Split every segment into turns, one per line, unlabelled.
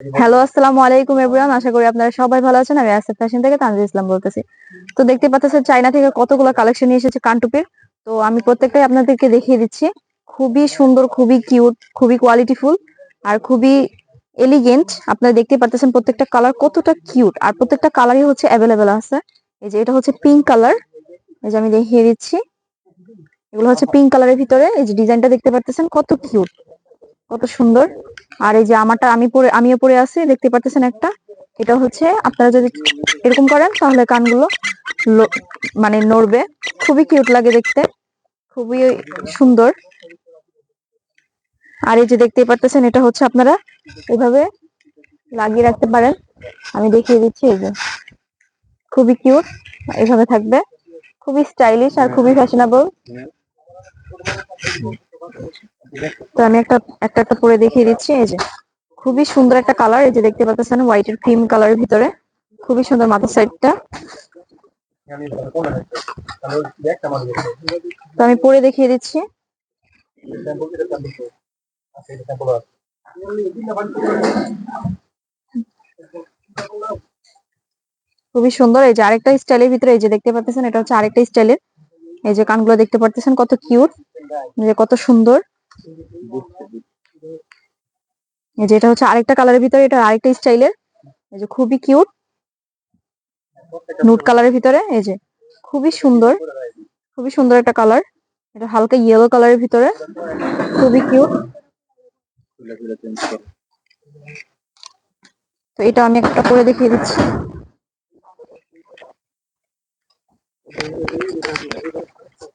Hello আসসালামু আলাইকুম everyone আশা করি আপনারা সবাই ভালো আছেন। আমি আসিফ ফ্যাশন থেকে তানজিল ইসলাম বলতেছি। তো দেখতে পাচ্ছেন চাইনা থেকে কতগুলো কালেকশন নিয়ে এসেছে কানটুপির তো আমি প্রত্যেকটাই আপনাদেরকে দেখিয়ে দিচ্ছি। খুবই সুন্দর, খুবই কিউট খুবই কোয়ালিটিফুল আর খুবই এলিগেন্ট আপনারা দেখতে পাচ্ছেন প্রত্যেকটা কালার কতটা কিউট আর প্রত্যেকটা কালারই হচ্ছে অ্যাভেলেবেল আছে। এই যে এটা হচ্ছে পিঙ্ক কালার এই যে আমি দেখিয়ে দিচ্ছি। এগুলো হচ্ছে পিঙ্ক কালারের ভিতরে। এই যে ডিজাইনটা দেখতে পাচ্ছেন কত কিউট কত সুন্দর। আর এই যে আমারটা আমি পরে আমিও পরে আছি, দেখতে পাচ্ছেন একটা। এটা হচ্ছে, আপনারা যদি এরকম করেন, তাহলে কানগুলো মানে নড়বে। খুবই কিউট লাগে দেখতে। খুবই সুন্দর। আর এই যে দেখতেই পারতেছেন, এটা হচ্ছে আপনারা এভাবে লাগিয়ে রাখতে পারেন। আমি দেখিয়ে দিচ্ছি, এই যে। খুবই কিউট এভাবে থাকবে। খুবই স্টাইলিশ আর খুবই ফ্যাশনেবল তো আমি একটা একটা একটা পরে দেখিয়ে দিচ্ছি, এই যে। খুবই সুন্দর একটা কালার এই যে দেখতে পাচ্ছেন হোয়াইটের ক্রিম কালারের ভিতরে। খুবই সুন্দর মাথার সাইডটা তো আমি পরে দেখিয়ে দিচ্ছি। খুবই সুন্দর, এই যে আরেকটা স্টাইলের ভিতরে, এই যে দেখতে পাচ্ছেন এটা হচ্ছে আরেকটা স্টাইলের এই যে কানগুলো দেখতে পাচ্ছেন কত কিউট যে কত সুন্দর। এই যে এটা হচ্ছে আরেকটা কালারের ভিতরে, এটা আরেকটা স্টাইলের এই যে খুবই কিউট নুট কালারের ভিতরে, এই যে খুবই সুন্দর। খুবই সুন্দর একটা কালার এটা হালকা ইয়েলো কালারের ভিতরে। খুবই কিউট তো এটা আমি একটা করে দেখিয়ে দিচ্ছি।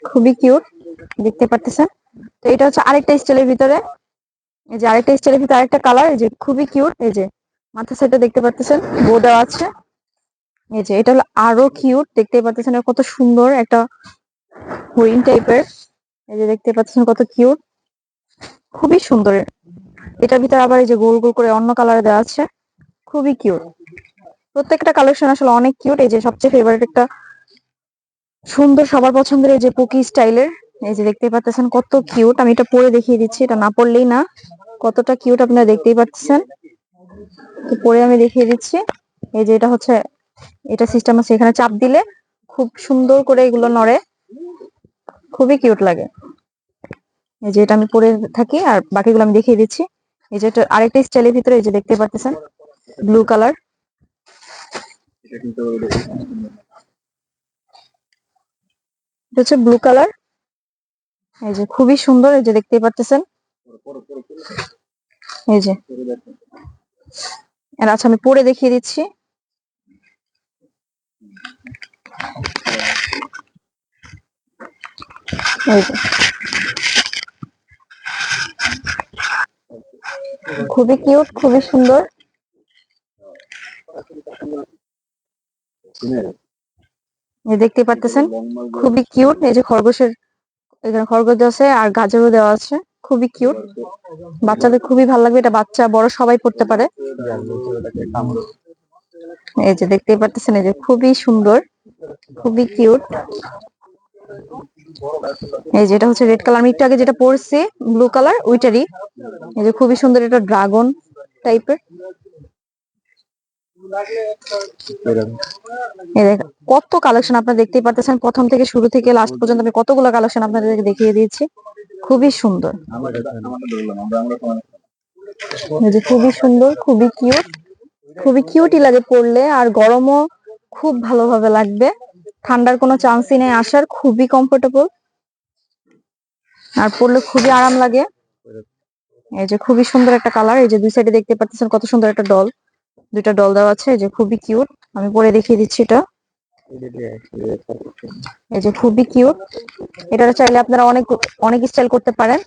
খুবই কিউট দেখতে পারতেছেন? তো এটা হচ্ছে আরেকটা স্টাইলের ভিতরে। এই যে আরেকটা স্টাইলের ভিতরে আরেকটা কালার, এই যে খুবই কিউট, এই যে মাথা সাইডটা দেখতে পারতেছেন বো দেওয়া আছে। এই যে এটা হলো আরও কিউট, দেখতে পাচ্ছেন কত সুন্দর একটা হরিণ টাইপের এই যে দেখতে পাচ্ছেন কত কিউট। খুবই সুন্দর। এটার ভিতরে আবার এই যে গোল গোল করে অন্য কালারে দেওয়া আছে। খুবই কিউট। প্রত্যেকটা কালেকশন আসলে অনেক কিউট। এই যে সবচেয়ে ফেভারিট একটা সুন্দর, সবার পছন্দের এই যে পুকি স্টাইলের এই যে দেখতে পাচ্ছেন কত কিউট আমি এটা পরে দেখিয়ে দিচ্ছি, এটা না পড়লেই না। কতটা কিউট আপনারা দেখতেই পাচ্ছেন। পরে আমি দেখিয়ে দিচ্ছি। এই যে এটা হচ্ছে, এটা সিস্টেম আছে, এখানে চাপ দিলে খুব সুন্দর করে এগুলো নড়ে। খুবই কিউট লাগে। এই যে এটা আমি পরে থাকি, আর বাকিগুলো আমি দেখিয়ে দিচ্ছি। এই যে এটা আরেকটা স্টাইলের ভিতরে, এই যে দেখতে পাচ্ছেন ব্লু কালার এটা হচ্ছে ব্লু কালার এই যে খুবই সুন্দর, এই যে দেখতেই পাচ্ছেন এই যে। আর আচ্ছা আমি পরে দেখিয়ে দিচ্ছি। এই যে। খুবই কিউট, খুবই সুন্দর। দেখতে পারতেছেন, খুবই কিউট, এই যে খরগোশের এখানে খরগোশ দেওয়া আছে আর গাজরও দেওয়া আছে। খুবই কিউট বাচ্চাদের খুবই ভালো লাগবে। এটা বাচ্চা, বড় সবাই পড়তে পারে। এই যে দেখতেই পারতেছেন এই যে খুবই সুন্দর, খুবই কিউট এই যে এটা হচ্ছে রেড কালার আমি একটু আগে যেটা পরছি ব্লু কালার ওইটারই। এই যে খুবই সুন্দর এটা ড্রাগন টাইপের কত কালেকশন আপনারা দেখতেই পারতেছেন। প্রথম থেকে শুরু থেকে লাস্ট পর্যন্ত আমি কতগুলো কালেকশন আপনাদেরকে দেখিয়ে দিয়েছি। খুবই সুন্দর। যে খুবই সুন্দর, খুবই কিউট খুবই কিউটই লাগে পরলে, আর গরমও খুব ভালোভাবে লাগবে। ঠান্ডার কোনো চান্সই নেই আসার, খুবই কমফোর্টেবল আর পরলে খুবই আরাম লাগে। এই যে খুবই সুন্দর একটা কালার এই যে দুই সাইডে দেখতে পাচ্ছেন কত সুন্দর একটা ডল দুইটা ডল দেওয়া আছে, এই যে খুবই কিউট আমি পরে দেখিয়ে দিচ্ছি এটা। এই যে খুবই কিউট এটা চাইলে আপনারা অনেক অনেক স্টাইল করতে পারেন।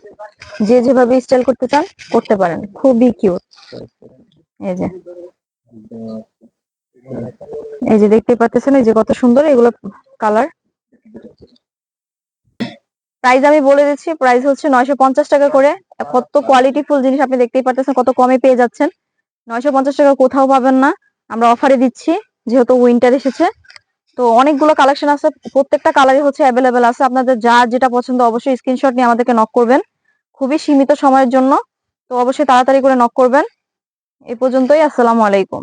যে যেভাবে স্টাইল করতে চান, করতে পারেন। খুবই কিউট এই যে। এই যে দেখতে পাচ্ছেন, এই যে কত সুন্দর এগুলো কালার প্রাইস আমি বলে দিচ্ছি প্রাইস হচ্ছে নয়শো পঞ্চাশ টাকা করে। কত কোয়ালিটি ফুল জিনিস আপনি দেখতেই পাচ্ছেন, কত কমে পেয়ে যাচ্ছেন। নয়শো পঞ্চাশ টাকা কোথাও পাবেন না। আমরা অফারে দিচ্ছি, যেহেতু উইন্টার এসেছে। তো অনেকগুলো কালেকশন আছে, প্রত্যেকটা কালারই হচ্ছে অ্যাভেলেবেল আছে। আপনাদের যা যেটা পছন্দ অবশ্যই স্ক্রিনশট নিয়ে আমাদেরকে নক করবেন। খুবই সীমিত সময়ের জন্য, তো অবশ্যই তাড়াতাড়ি করে নক করবেন। এ পর্যন্তই, আসসালামু আলাইকুম।